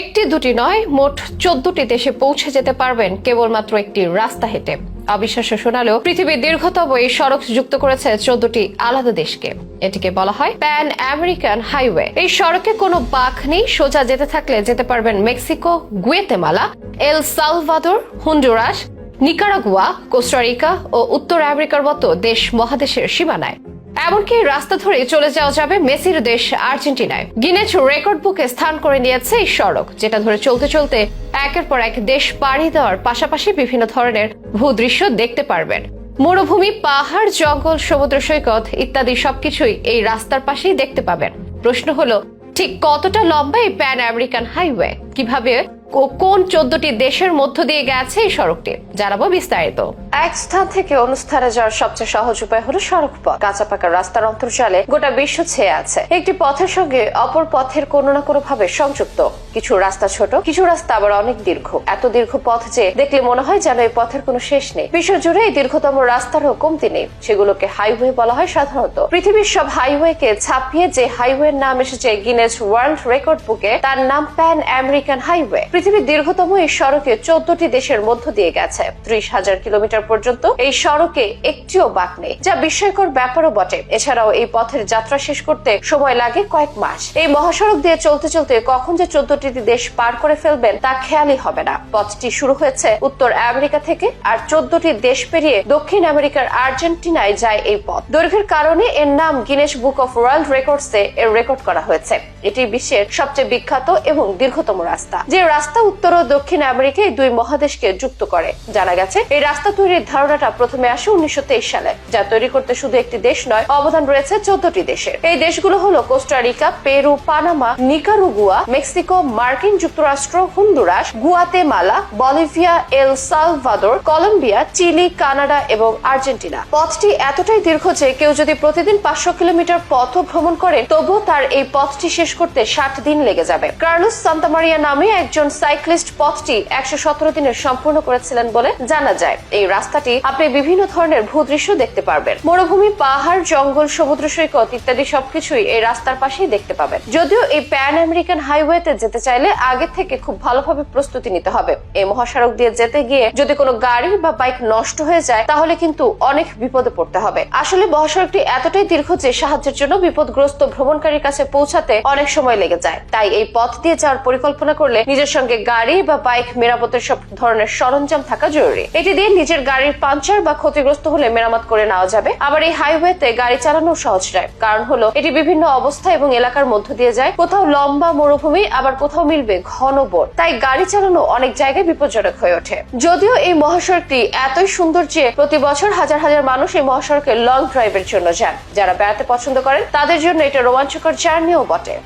একটি দুটি নয়, মোট চোদ্দটি দেশে পৌঁছে যেতে পারবেন কেবলমাত্র একটি রাস্তা হেঁটে। অবিশ্বাস্য শোনালেও পৃথিবীর দীর্ঘতম এই সড়ক যুক্ত করেছে চোদ্দটি আলাদা দেশকে। এটিকে বলা হয় প্যান আমেরিকান হাইওয়ে এই সড়কে কোনো বাঘ নেই, সোজা যেতে থাকলে যেতে পারবেন Mexico, Guatemala, El Salvador, Honduras, Nicaragua, Costa Rica ও উত্তর আমেরিকার মতো দেশ মহাদেশের সীমানায়। এমনকি রাস্তা ধরে চলে যাওয়া যাবে মেসির দেশ আর্জেন্টিনায়। গিনেজ রেকর্ড বুকে স্থান করে নিয়েছে এই সড়ক যেটা ধরে চলতে চলতে একের পর এক দেশ পাড়ি দেওয়ার পাশাপাশি বিভিন্ন ধরনের ভূদৃশ্য দেখতে পারবেন। মরুভূমি, পাহাড়, জঙ্গল, সমুদ্র সৈকত ইত্যাদি সবকিছুই এই রাস্তার পাশেই দেখতে পাবেন। প্রশ্ন হলো, ঠিক কতটা লম্বা এই প্যান আমেরিকান হাইওয়ে কীভাবে কোন চোদ্দটি দেশের মধ্য দিয়ে গেছে এই সড়কটি? জানাব বিস্তারিত। এক স্থান থেকে অন্য স্থানে যাওয়ার সবচেয়ে সহজ উপায় হলো সড়ক পথ কাঁচা পাকা রাস্তার অন্তর্জালে গোটা বিশ্ব ছেয়ে আছে। একটি পথের সঙ্গে অপর পথের কোনো না কোনো ভাবে সংযুক্ত। কিছু রাস্তা ছোট, কিছু রাস্তা আবার অনেক দীর্ঘ। এত দীর্ঘ পথ যে দেখলে মনে হয় যেন এই পথের কোনো শেষ নেই। বিশ্ব জুড়ে এই দীর্ঘতম রাস্তারও কমতি নেই, সেগুলোকে হাইওয়ে বলা হয় সাধারণত। পৃথিবীর সব হাইওয়েকে ছাপিয়ে যে হাইওয়ের নাম এসেছে গিনেস ওয়ার্ল্ড রেকর্ড বুকে তার নাম প্যান আমেরিকান হাইওয়ে পৃথিবীর দীর্ঘতম এই সড়কে চোদ্দটি দেশের মধ্য দিয়ে গেছে। ত্রিশ হাজার কিলোমিটার পর্যন্ত এই সড়কে একটিও বাক নেই, যা বিস্ময়কর ব্যাপারও বটে। এছাড়াও এই পথের যাত্রা শেষ করতে সময় লাগে কয়েক মাস। এই মহাসড়ক দিয়ে চলতে চলতে কখন যে চোদ্দটি দেশ পার করে ফেলবেন, তা খেয়ালই হবে না। পথটি শুরু হয়েছে উত্তর আমেরিকা থেকে, আর চোদ্দটি দেশ পেরিয়ে দক্ষিণ আমেরিকার আর্জেন্টিনায় যায় এই পথ। দৈর্ঘ্যের কারণে এর নাম গিনেস বুক অফ ওয়ার্ল্ড রেকর্ডসে এর রেকর্ড করা হয়েছে। এটি বিশ্বের সবচেয়ে বিখ্যাত এবং দীর্ঘতম রাস্তা। যে রাস্তা উত্তর ও দক্ষিণ আমেরিকায় দুই মহাদেশকে যুক্ত করে। জানা গেছে, এই রাস্তা তৈরির ধারণাটা প্রথমে আসে উনিশশো তেইশ সালে, যা তৈরি করতে শুধু একটি দেশ নয়, অবদান রয়েছে চোদ্দটি দেশের। এই দেশগুলো হলো Costa Rica Peru, Panama, Nicaragua, Mexico মার্কিন যুক্তরাষ্ট্র, Honduras, Guatemala, Bolivia, El Salvador, Colombia, Chile, Canada এবং আর্জেন্টিনা। পথটি এতটাই দীর্ঘ যে কেউ যদি প্রতিদিন পাঁচশো কিলোমিটার পথ ভ্রমণ করে তবুও তার এই পথটি শেষ করতে ষাট দিন লেগে যাবে। কার্লোস সান্তামারিয়া নামে একজন সাইক্লিস্ট পথটি একশো সতেরো দিনে সম্পূর্ণ করেছিলেন বলে জানা যায়। এই রাস্তাটি আপনি বিভিন্ন ধরনের ভূদৃশ্য দেখতে পারবেন। মরুভূমি, পাহাড়, জঙ্গল, সমুদ্র সৈকত ইত্যাদি সবকিছুই এই রাস্তার পাশেই দেখতে পাবেন। যদিও এই প্যান আমেরিকান হাইওয়েতে যেতে চাইলে আগে থেকে খুব ভালোভাবে প্রস্তুতি নিতে হবে। এই মহাসড়ক দিয়ে যেতে গিয়ে যদি কোনো গাড়ি বা বাইক নষ্ট হয়ে যায়, তাহলে কিন্তু অনেক বিপদে পড়তে হবে। আসলে মহাসড়কটি এতটাই দীর্ঘ যে সাহায্যের জন্য বিপদগ্রস্ত ভ্রমণকারীর কাছে পৌঁছাতে অনেক সময় লেগে যায়। তাই এই পথ দিয়ে যাওয়ার পরিকল্পনা করলে নিজের সঙ্গে গাড়ি বা বাইক মেরামতের সব ধরনের সরঞ্জাম থাকা জরুরি। এটি দিয়ে নিজের গাড়ির পাঞ্চার বা ক্ষতিগ্রস্ত হলে মেরামত করে নেওয়া যাবে। আবার এই হাইওয়েতে গাড়ি চালানো সহজ নয়, কারণ হলো এটি বিভিন্ন অবস্থা এবং এলাকার মধ্য দিয়ে যায়। কোথাও লম্বা মরুভূমি, আবার কোথাও মিলবে ঘন বন তাই গাড়ি চালানো অনেক জায়গায় বিপজ্জনক হয়ে ওঠে। যদিও এই মহাসড়কটি এতই সুন্দর যে প্রতি বছর হাজার হাজার মানুষ এই মহাসড়কে লং ড্রাইভের জন্য যান। যারা বেড়াতে পছন্দ করেন, তাদের জন্য এটা রোমাঞ্চকর জার্নিও বটে।